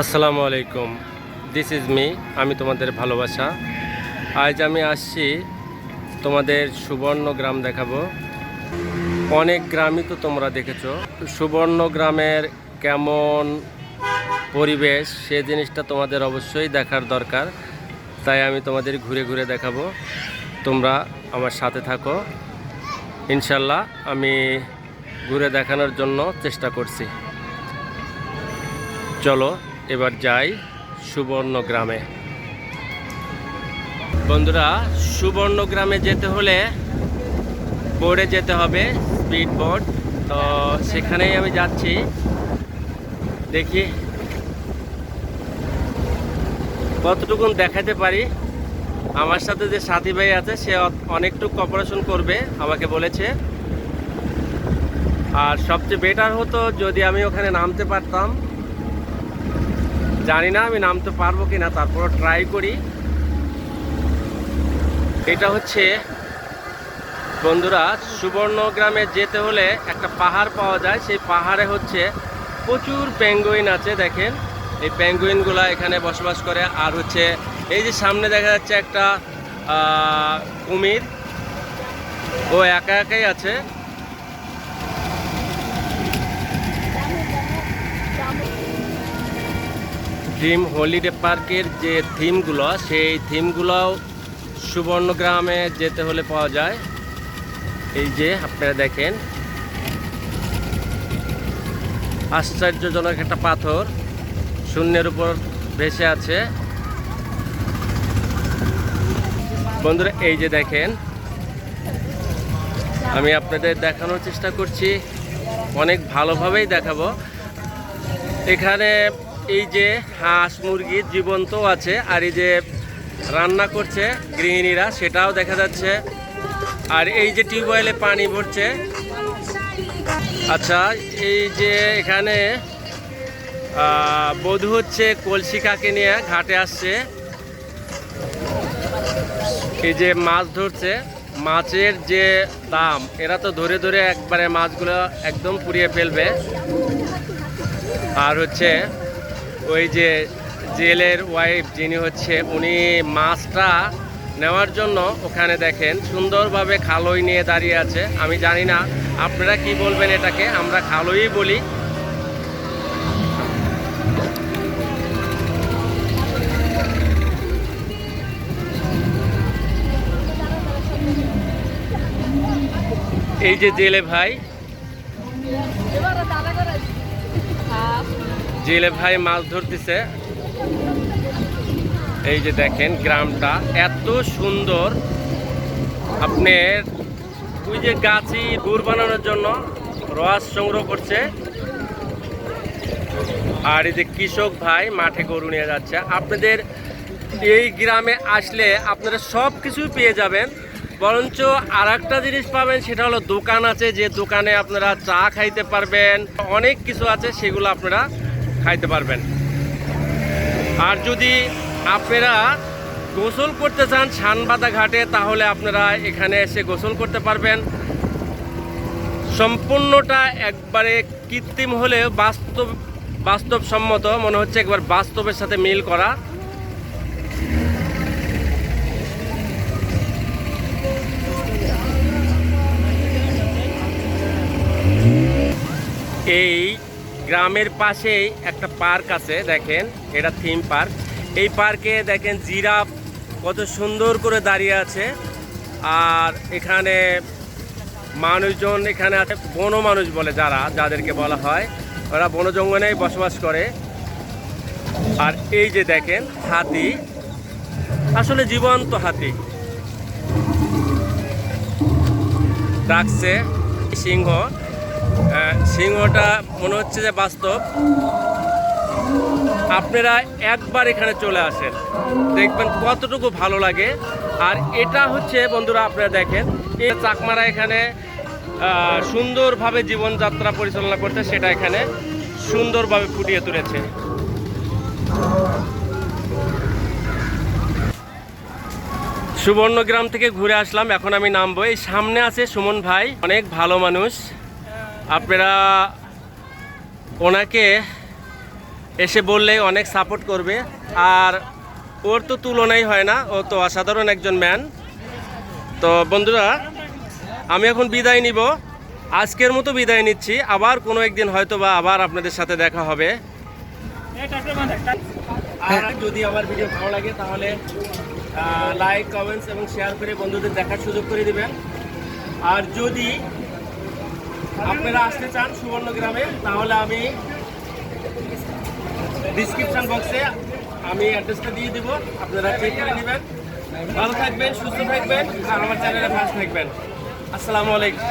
আসসালামু আলাইকুম। This is me আমি তোমাদের ভালোবাসা। আজ আমি আসছি তোমাদের সুবর্ণ গ্রাম দেখাবো। অনেক গ্রামই তো তোমরা দেখেছ। সুবর্ণ গ্রামের কেমন পরিবেশ, সে জিনিসটা তোমাদের অবশ্যই দেখার দরকার। তাই আমি তোমাদের ঘুরে ঘুরে দেখাবো। তোমরা আমার সাথে থাকো। ইনশাল্লাহ আমি ঘুরে দেখানোর জন্য চেষ্টা করছি। চলো। এবার যাই সুবর্ণ গ্রামে। বন্ধুরা, সুবর্ণ গ্রামে যেতে হলে বোর্ডে যেতে হবে স্পিড বোর্ড তো সেখানেই আমি যাচ্ছি। দেখি কতটুকুন দেখাতে পারি। আমার সাথে যে সাথী ভাই আছে, সে অনেকটুকু কপারেশন করবে, আমাকে বলেছে। আর সবচেয়ে বেটার হতো যদি আমি ওখানে নামতে পারতাম। জানি না আমি নামতে পারব কিনা তারপর ট্রাই করি। এটা হচ্ছে, বন্ধুরা, সুবর্ণ গ্রামে যেতে হলে একটা পাহাড় পাওয়া যায়। সেই পাহাড়ে হচ্ছে প্রচুর পেঙ্গুইন আছে, দেখেন। এই পেঙ্গুইনগুলা এখানে বসবাস করে। আর হচ্ছে, এই যে সামনে দেখা যাচ্ছে একটা কুমির। ও একা একাই আছে। ড্রিম হলিডে পার্কের যে থিমগুলো সেই থিমগুলোও সুবর্ণগ্রামে যেতে হলে পাওয়া যায়। এই যে, আপনারা দেখেন। আশ্চর্যজনক একটা পাথর শূন্যের উপর ভেসে আছে। বন্ধুরা, এই যে দেখেন, আমি আপনাদের দেখানোর চেষ্টা করছি। অনেক ভালোভাবেই দেখাবো। এখানে এই যে হাঁস মুরগি জীবন্ত আছে আর এই যে রান্না করছে গৃহিণীরা, সেটাও দেখা যাচ্ছে। আর এই যে টিউবওয়েলে পানি ভরছে। আচ্ছা এই যে এখানে বধূ হচ্ছে কলসি কাকে নিয়ে ঘাটে আসছে। এই যে মাছ ধরছে, মাছের যে দাম, এরা তো ধরে ধরে একবারে মাছগুলো একদম পুড়িয়ে ফেলবে। আর হচ্ছে ওই যে জেলের ওয়াইফ যিনি হচ্ছে, উনি মাছটা নেওয়ার জন্য ওখানে দেখেন, সুন্দরভাবে খালই নিয়ে দাঁড়িয়ে আছে। আমি জানি না, আপনারা কি বলবেন এটাকে? আমরা খালই বলি। এই যে জেলে ভাই জেলে ভাই মাছ ধরতেছে। এই যে দেখেন গ্রামটা, এত সুন্দর। আপনার ওই যে গাছি গুড় বানানোর জন্য রস সংগ্রহ করছে। আর এই যে কৃষক ভাই মাঠে গরু নিয়ে যাচ্ছে। আপনাদের এই গ্রামে আসলে আপনারা সব কিছুই পেয়ে যাবেন। বরঞ্চ আর একটা জিনিস পাবেন, সেটা হলো দোকান আছে। যে দোকানে আপনারা চা খাইতে পারবেন, অনেক কিছু আছে, সেগুলো আপনারা খাইতে পারবেন। আর যদি আপনারা গোসল করতে চান ছানবাদা ঘাটে, তাহলে আপনারা এখানে এসে গোসল করতে পারবেন। সম্পূর্ণটা একবারে কৃত্রিম হলেও বাস্তব, বাস্তবসম্মত, মনে হচ্ছে একবার বাস্তবের সাথে মিল করা। এই গ্রামের পাশেই একটা পার্ক আছে, দেখেন, এটা থিম পার্ক এই পার্কে দেখেন জিরাফ কত সুন্দর করে দাঁড়িয়ে আছে। আর এখানে মানুষজন এখানে আছে, বন মানুষ বলে যারা, যাদেরকে বলা হয়, ওরা বন জঙ্গলেই বসবাস করে। আর এই যে দেখেন, হাতি। আসলে জীবন্ত হাতি। ডাকছে সিংহ। সিংহটা মনে হচ্ছে যে বাস্তব। আপনারা একবার এখানে চলে আসেন। দেখবেন কতটুকু ভালো লাগে। আর এটা হচ্ছে বন্ধুরা আপনারা দেখেন, এই চাকমারা এখানে সুন্দরভাবে জীবনযাত্রা পরিচালনা করতে সেটা এখানে সুন্দরভাবে ফুটিয়ে তুলেছে। সুবর্ণগ্রাম থেকে ঘুরে আসলাম, এখন আমি নামবো। এই সামনে আছে সুমন ভাই, অনেক ভালো মানুষ। আপনারা ওনাকে এসে বললেই অনেক সাপোর্ট করবে। আর ওর তো তুলনাই হয় না, ও তো অসাধারণ একজন ম্যান তো বন্ধুরা, আমি এখন বিদায় নিব। আজকের মতো বিদায় নিচ্ছি। আবার কোনো একদিন হয়তো বা আবার আপনাদের সাথে দেখা হবে। আর যদি আমার ভিডিও ভালো লাগে, তাহলে লাইক কমেন্টস এবং শেয়ার করে বন্ধুদের দেখার সুযোগ করে দেবেন। আর যদি আপনারা আসতে চান সুবর্ণ গ্রামে তাহলে আমি ডিসক্রিপশন বক্সে আমি অ্যাড্রেসটা দিয়ে দিব। আপনারা চেক করে নেবেন। ভালো থাকবেন, সুস্থ থাকবেন, আর আমার চ্যানেলে ফার্স্ট থাকবেন। আসসালামু আলাইকুম।